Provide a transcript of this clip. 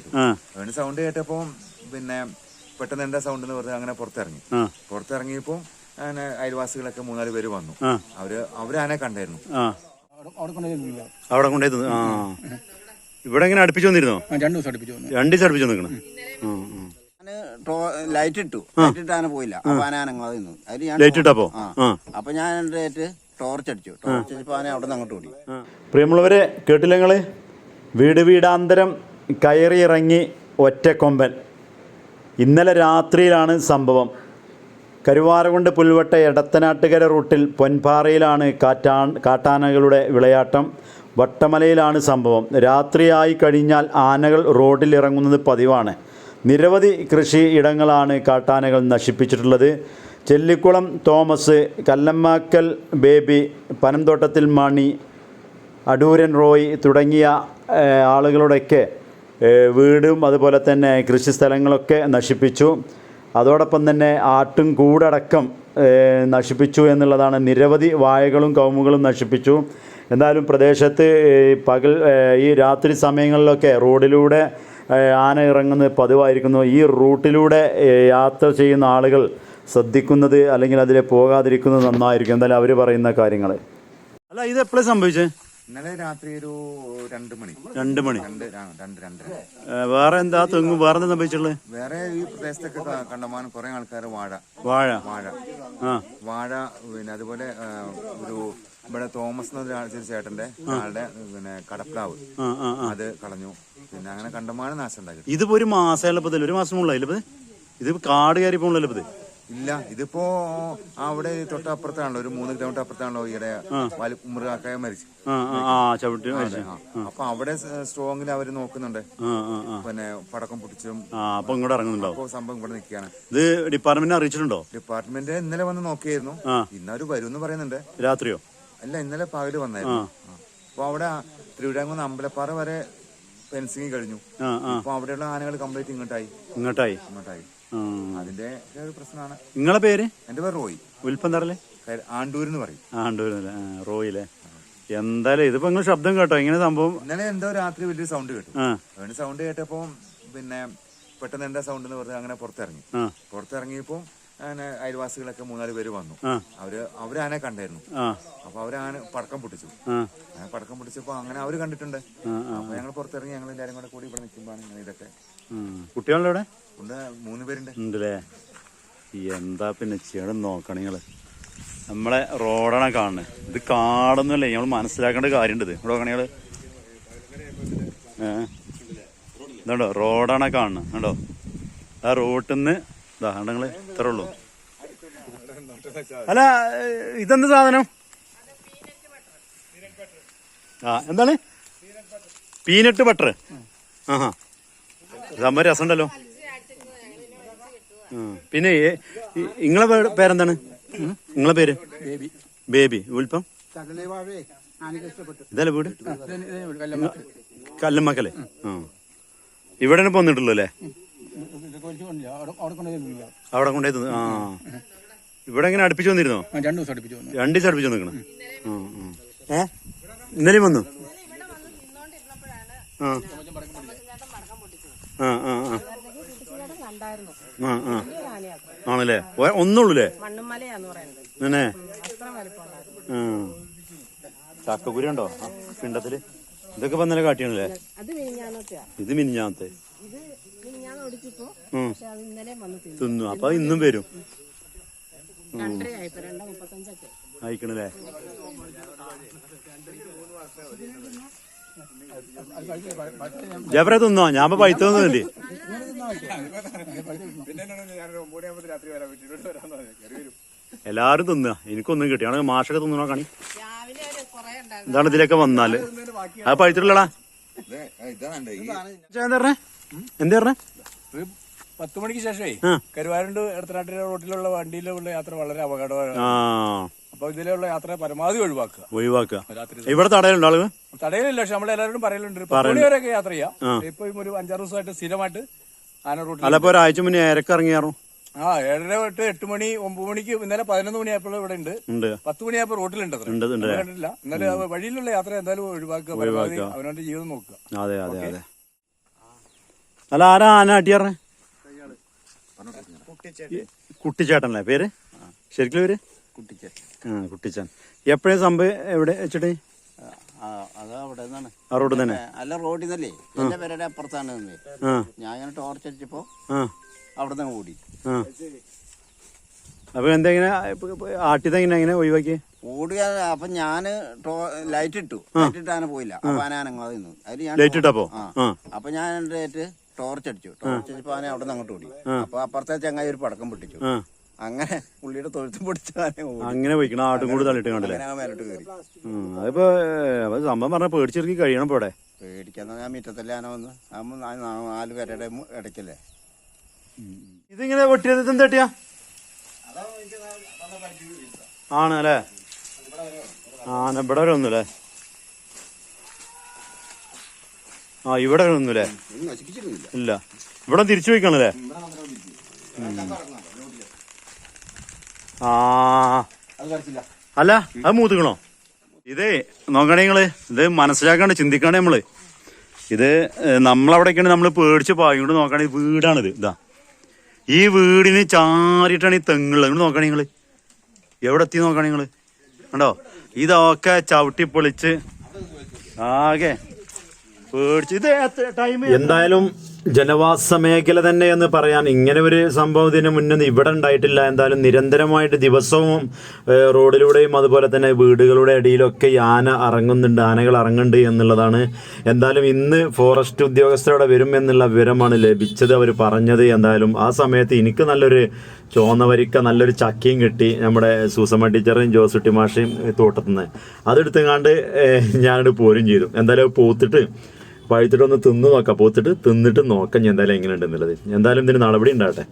കേട്ടു. ആ. അവന് സൗണ്ട് കേട്ടപ്പോ പിന്നെ പെട്ടെന്ന് എന്താ സൗണ്ട് എന്ന് പറഞ്ഞ് അങ്ങനെ പുറത്തിറങ്ങി. പുറത്തിറങ്ങിയപ്പോ അങ്ങനെ അയൽവാസികളൊക്കെ മൂന്നാൽ പേര് വന്നു. അവർ അവർ ആനെ കണ്ടായിരുന്നു. അവിടെ കൊണ്ടുപോയി ഇവിടെ എങ്ങനെ അടുപ്പിച്ചു വന്നിരുന്നോ? രണ്ടു ദിവസം അടുപ്പിച്ചു വന്നു. രണ്ടു ദിവസം അടുപ്പിച്ചു വന്നിക്കണം? ലൈറ്റ് ഇട്ടു. ലൈറ്റ് ഇട്ട് ആന പോയില്ല. അപ്പൊ ആന അനങ്ങാതെ നിന്നു അതിൽ ഞാൻ ലൈറ്റ് ഇട്ടപ്പോ? അപ്പൊ ഞാൻ ടോർച്ച് അടിച്ചു. ടോർച്ച് അടിച്ചപ്പോ ആന അവിടെ നിന്ന് അങ്ങോട്ട് ഓടി. പ്രിയമുള്ളവരെ കേട്ടില്ല നിങ്ങൾ വീട് വീടാന്തരം കയറിയിറങ്ങി ഒറ്റക്കൊമ്പൻ. ഇന്നലെ രാത്രിയിലാണ് സംഭവം. കരുവാരകുണ്ട് പുൽവട്ട എടത്തനാട്ടുകര റൂട്ടിൽ പൊൻപാറയിലാണ് കാറ്റാ കാട്ടാനകളുടെ വിളയാട്ടം. വട്ടമലയിലാണ് സംഭവം. രാത്രിയായി കഴിഞ്ഞാൽ ആനകൾ റോഡിൽ ഇറങ്ങുന്നത് പതിവാണ്. നിരവധി കൃഷി ഇടങ്ങളാണ് കാട്ടാനകൾ നശിപ്പിച്ചിട്ടുള്ളത്. ചെല്ലിക്കുളം തോമസ് കല്ലമ്മാക്കൽ ബേബി പനംതോട്ടത്തിൽ മണി അടൂരൻ റോയ് തുടങ്ങിയ ആളുകളുടെയൊക്കെ വീടും അതുപോലെ തന്നെ കൃഷി സ്ഥലങ്ങളൊക്കെ നശിപ്പിച്ചു. അതോടൊപ്പം തന്നെ ആട്ടും കൂടടക്കം നശിപ്പിച്ചു എന്നുള്ളതാണ് നിരവധി വായകളും കവുമുകളും നശിപ്പിച്ചു. എന്തായാലും പ്രദേശത്ത് പകൽ ഈ രാത്രി സമയങ്ങളിലൊക്കെ റോഡിലൂടെ ആന ഇറങ്ങുന്നത് പതിവായിരിക്കുന്നു. ഈ റൂട്ടിലൂടെ യാത്ര ചെയ്യുന്ന ആളുകൾ ശ്രദ്ധിക്കുന്നത് അല്ലെങ്കിൽ അതിൽ പോകാതിരിക്കുന്നത് നന്നായിരിക്കും. എന്തായാലും അവർ പറയുന്ന കാര്യങ്ങൾ അല്ല ഇത് എപ്പോഴും സംഭവിച്ചേ? ഇന്നലെ രാത്രി ഒരു രണ്ട് മണി. രണ്ട് മണി. രണ്ട് ആ, രണ്ട് രണ്ടര വേറെ എന്താ തെങ്ങ് വേറെ സംഭവിച്ചുള്ളത് വേറെ ഈ പ്രദേശത്തൊക്കെ ക- കണ്ടമാനം കുറെ ആൾക്കാർ വാഴ. വാഴ? വാഴ. ആ. വാഴ പിന്നെ അതുപോലെ ആ, ഒരു ഇവിടെ തോമസ് എന്ന ഒരാൾ- ഒരു ചേട്ടന്റെ ആളുടെ പിന്നെ കടപ്ലാവ്. ആ ആ ആ. അത് കളഞ്ഞു. പിന്നെ അങ്ങനെ കണ്ടമാനം നാശം ഉണ്ടാക്കി. ഇതിപ്പോ ഒരു മാസമല്ല ഇതിൽ, ഒരു മാസം മുകളിലായില്ല ഇപ്പൊ ഇത്? ഇത് കാട് കയറി ഇത് ഇല്ല ഇതിപ്പോ അവിടെ തൊട്ടപ്പുറത്താണല്ലോ ഒരു മൂന്ന് കിലോമീറ്റർ അപ്പുറത്താണല്ലോ ഈയിടെ മൃഗാക്കായ മരിച്ചു. ചവിട്ടി. അപ്പൊ അവിടെ സ്ട്രോങ്ങിൽ അവർ നോക്കുന്നുണ്ട്. പിന്നെ പടക്കം പൊട്ടിച്ചും അപ്പൊ ഇങ്ങോട്ട് ഇറങ്ങുന്നുണ്ടോ സംഭവം ഇവിടെ നിൽക്കുകയാണ്. ഇത് ഡിപ്പാർട്ട്മെന്റ് അറിയിച്ചിട്ടുണ്ടോ? ഡിപ്പാർട്ട്മെന്റ് ഇന്നലെ വന്ന് നോക്കിയായിരുന്നു. ഇന്നവര് എന്ന് പറയുന്നുണ്ട്. രാത്രിയോ? അല്ല ഇന്നലെ പകൽ വന്നായിരുന്നു. അപ്പൊ അവിടെ തിരുവിടാങ്കുന്ന് അമ്പലപ്പാറ വരെ ഫെൻസിങ് കഴിഞ്ഞു. അപ്പൊ അവിടെയുള്ള ആനകൾ കംപ്ലീറ്റ് ഇങ്ങോട്ടായി. ഇങ്ങോട്ടായി. ഇങ്ങോട്ടായി. അതിന്റെ ഒരു പ്രശ്നമാണ്. നിങ്ങളെ പേര്? എന്റെ പേര് റോയി. ഉൽപ്പം തരല്ലേ കര- ആണ്ടൂരെന്ന് പറയും. ആണ്ടൂർ റോയിലെ. എന്തായാലും ഇതിപ്പോ നിങ്ങൾ ശബ്ദം കേട്ടോ. ഇങ്ങനെ സംഭവം ഇന്നലെ എന്തോ രാത്രി വലിയ സൗണ്ട് കേട്ടു. അവന് സൗണ്ട് കേട്ടപ്പോ പിന്നെ പെട്ടെന്ന് എന്താ സൗണ്ട് എന്ന് പറഞ്ഞ് അങ്ങനെ പുറത്തിറങ്ങി. പുറത്തിറങ്ങിയപ്പോ അങ്ങനെ അയൽവാസികളൊക്കെ മൂന്നാൽ പേര് വന്നു. അവർ അവർ ആനെ കണ്ടായിരുന്നു. അപ്പൊ അവർ ആന പടക്കം പൊട്ടിച്ചു. പടക്കം പൊട്ടിച്ചപ്പോ അങ്ങനെ അവർ കണ്ടിട്ടുണ്ട്. അപ്പൊ ഞങ്ങൾ പുറത്തിറങ്ങി ഞങ്ങൾ എല്ലാരും കൂടെ കൂടി ഇവിടെ നിൽക്കുമ്പോഴാണ് ഇങ്ങനെ ഇതൊക്കെ. കുട്ടികളുടെ ഇവിടെ? ഉണ്ട് മൂന്ന് പേരുണ്ട്. ഉണ്ടല്ലേ? എന്താ പിന്നെ ചെയ്യണം നോക്കണം നിങ്ങൾ? നമ്മളെ റോഡാണ് കാണുന്നത് ഇത് കാടൊന്നുമല്ലേ? നമ്മൾ മനസ്സിലാക്കേണ്ട കാര്യമുണ്ട് ഇത്. ഇവിടെ നോക്കണേ ഏഹ് ഇതുണ്ടോ? റോഡാണ് കാണുന്നത് കണ്ടോ? ആ റോട്ടിൽ നിന്ന് ഇതാ കണ്ടോ നിങ്ങൾ ഇത്രേ ഉള്ളൂ അല്ല ഇതെന്ത് സാധനം? ആ എന്താണ്? Peanut butter. ആഹാ. സംഭവം രസമുണ്ടല്ലോ. പിന്നെ നിങ്ങളെ പേരെന്താണ്? നിങ്ങളെ പേര്? ബേബി. ഇഷ്ടപ്പെട്ടു. ഇതല്ലേ വീട്? കല്ലുമ്മക്കല്ലേ. ആ. ഇവിടെ പോന്നിട്ടുള്ളൂ വന്നിട്ടുള്ളൂ അല്ലേ? അവിടെ കൊണ്ടേ ആ. ഇവിടെ എങ്ങനെ അടുപ്പിച്ചു വന്നിരുന്നോ? രണ്ടു ദിവസം അടുപ്പിച്ചു വന്നു. രണ്ടു ദിവസം അടുപ്പിച്ചു വന്നിക്കണം? ഏ? ഇന്നലെയും വന്നു? ആ. ആ ആ ആ. കണ്ടായിരുന്നു ആ ആ. ആണല്ലേ? ഒന്നുള്ളൂല്ലേ? വലിപ്പമുണ്ടായിരുന്നു ചക്കക്കുരി ഉണ്ടോ പിണ്ടത്തിൽ. ഇതൊക്കെ വന്നല്ലേ ഇന്നലെ കാട്ടിയാണല്ലേ ഇത് മിനിഞ്ഞാത്തെ തിന്നു. തിന്നു. അപ്പൊ ഇന്നും വരും. അയക്കണല്ലേ ജബറെ തിന്നോ? ഞാൻ പൈത്ത തിന്നില്ലേ എല്ലാരും തിന്നുക എനിക്കൊന്നും കിട്ടി. ആണെങ്കിൽ മാഷൊക്കെ തിന്നണോ കാണി? എന്താണ് ഇതിലൊക്കെ വന്നാൽ? അത് പഴുത്തിട്ടുള്ളടാ. പറഞ്ഞേ എന്താ പറഞ്ഞേ? പത്ത് മണിക്ക് ശേഷമേ. കരുവാരുണ്ട് എടത്തനാട്ടിലെ റോഡിലുള്ള വണ്ടിയിലുള്ള യാത്ര വളരെ അപകടമാണ് അപ്പൊ ഇതിലുള്ള യാത്ര പരമാവധി ഒഴിവാക്കുക. ഒഴിവാക്കുക. ഇവിടെ തടയലുണ്ടോ ആളുകൾ? തടയലില്ല പക്ഷെ നമ്മളെല്ലാവരും പറയലുണ്ട് ഒരു പത്ത് വരെയൊക്കെ യാത്ര ചെയ്യാം. ഇപ്പൊ ഒരു അഞ്ചാറ് ദിവസമായിട്ട് സ്ഥിരമായിട്ട് ആന റോട്ടിൽ അല്ല ഇപ്പൊ ഒരാഴ്ച മുന്നേ ഏരക്ക് ഇറങ്ങിയാറു ആ ഏഴര തൊട്ട് എട്ട് മണി ഒമ്പത് മണിക്ക് ഇന്നലെ പതിനൊന്ന് മണിയായപ്പോൾ ഇവിടെ ഉണ്ട്. പത്ത് മണിയായപ്പോൾ റോട്ടിലുണ്ട് ഇന്നലെ. നമ്മൾ കണ്ടിട്ടില്ല. വഴിയിലുള്ള യാത്ര എന്തായാലും ഒഴിവാക്കുക. അവനവന്റെ ജീവിതം നോക്കുക. അതെ അതെ അതെ. അല്ല ആരാ ആന അട്ടിയാറേ കുട്ടിച്ചേട്ടനല്ലേ പേര്? ശരിക്കും പേര്? ആ കുട്ടിച്ചാൻ എപ്പോഴും സംഭവം? എവിടെ വെച്ചിട്ട്? ആ റോഡ് തന്നെ. അല്ല റോഡിൽ നിന്നല്ലേ? എന്റെ പേരുടെ അപ്പുറത്താണ് ഞാൻ ഇങ്ങനെ ടോർച്ച് അടിച്ചപ്പോ അവിടെ നിന്ന് ഓടി. അപ്പൊ എന്തെങ്ങനെ ആട്ടിയത് എങ്ങനെ ഒഴിവാക്കി ഓടുക അപ്പൊ ഞാൻ ലൈറ്റ് ഇട്ടു. ലൈറ്റ് ഇട്ട് ആന പോയില്ല. അപ്പൊ ആന അനങ്ങാതെ നിന്നു. ലൈറ്റ് ഇട്ടപ്പോ? അപ്പൊ ഞാൻ എന്റെ ടോർച്ച് അടിച്ചു. ടോർച്ച് അടിച്ചപ്പോ ആന അവിടെ നിന്ന് അങ്ങോട്ട് ഓടി. അപ്പൊ അപ്പുറത്തെ ചങ്ങായി ഒരു പടക്കം പൊട്ടിച്ചു. അങ്ങനെ പുള്ളിയുടെ തൊഴുത്തും പൊടിച്ച അങ്ങനെ പോയിക്കണം ആട്ടും കൂടി തള്ളിട്ട് കണ്ടില്ലേ? മേലോട്ട് കയറി. അതിപ്പോ സംഭവം പറഞ്ഞ പേടിച്ചിറക്കി കഴിയണം ഇപ്പൊ ഇവിടെ പേടിക്കാന്ന് ഞാൻ മിറ്റത്തല്ലേ ആന വന്ന്. നാല് പേരുടെ ഇടയ്ക്കല്ലേ. ഇതിങ്ങനെ വെട്ടിയത് എന്ത് തട്ടിയാ ആണല്ലേ ആന ഇവിടെ വരെ ഒന്നുല്ലേ ആ ഇവിടെ ഒന്നുമില്ലേ ഇല്ല. ഇവിടെ തിരിച്ചു പോയിക്കാണല്ലേ? ആ. അല്ല അത് മൂത്തുക്കണോ? ഇത് നോക്കണേ നിങ്ങൾ. ഇത് മനസ്സിലാക്കാണ്ട് ചിന്തിക്കണേ നമ്മൾ. ഇത് നമ്മളവിടേക്കാണ് നമ്മൾ പേടിച്ച് പായോണ്ട് നോക്കണേ വീടാണിത്. ഇതാ. ഈ വീടിന് ചാരിട്ടാണ് ഈ തെങ്ങുള്ളത്. ഇങ്ങോട്ട് നോക്കണേ നിങ്ങൾ. എവിടെ എത്തി നോക്കണേ നിങ്ങൾ? കണ്ടോ? ഇതൊക്കെ ചവിട്ടി പൊളിച്ച് ആകെ എന്തായാലും ജനവാസ മേഖല തന്നെ എന്ന് പറയാൻ ഇങ്ങനെ ഒരു സംഭവം ഇതിന് മുന്നേ ഇവിടെ ഉണ്ടായിട്ടില്ല. എന്തായാലും നിരന്തരമായിട്ട് ദിവസവും റോഡിലൂടെയും അതുപോലെ തന്നെ വീടുകളുടെ അടിയിലൊക്കെ ആന ഇറങ്ങുന്നുണ്ട് ആനകൾ ഇറങ്ങുന്നുണ്ട് എന്നുള്ളതാണ്. എന്തായാലും ഇന്ന് ഫോറസ്റ്റ് ഉദ്യോഗസ്ഥരോടെ വരും എന്നുള്ള വിവരമാണ് ലഭിച്ചത്. അവർ പറഞ്ഞത് എന്തായാലും ആ സമയത്ത് എനിക്ക് നല്ലൊരു ചോന്ന വരിക്ക നല്ലൊരു ചക്കിയും കിട്ടി നമ്മുടെ സൂസമ്മ ടീച്ചറും ജോസുട്ടി മാഷയും തോട്ടത്തുനിന്ന്. അതെടുത്തങ്ങാണ്ട് ഞാനിവിടെ പോരും ചെയ്തു. എന്തായാലും പൂത്തിട്ട് പഴുത്തിട്ട് തിന്നു തിന്ന് നോക്കാം പൂത്തിട്ട് തിന്നിട്ട് നോക്കാം ഞാൻ എന്തായാലും എങ്ങനെ ഉണ്ടെന്നുള്ളത് എന്തായാലും ഇതിന് നടപടി ഉണ്ടാകട്ടെ.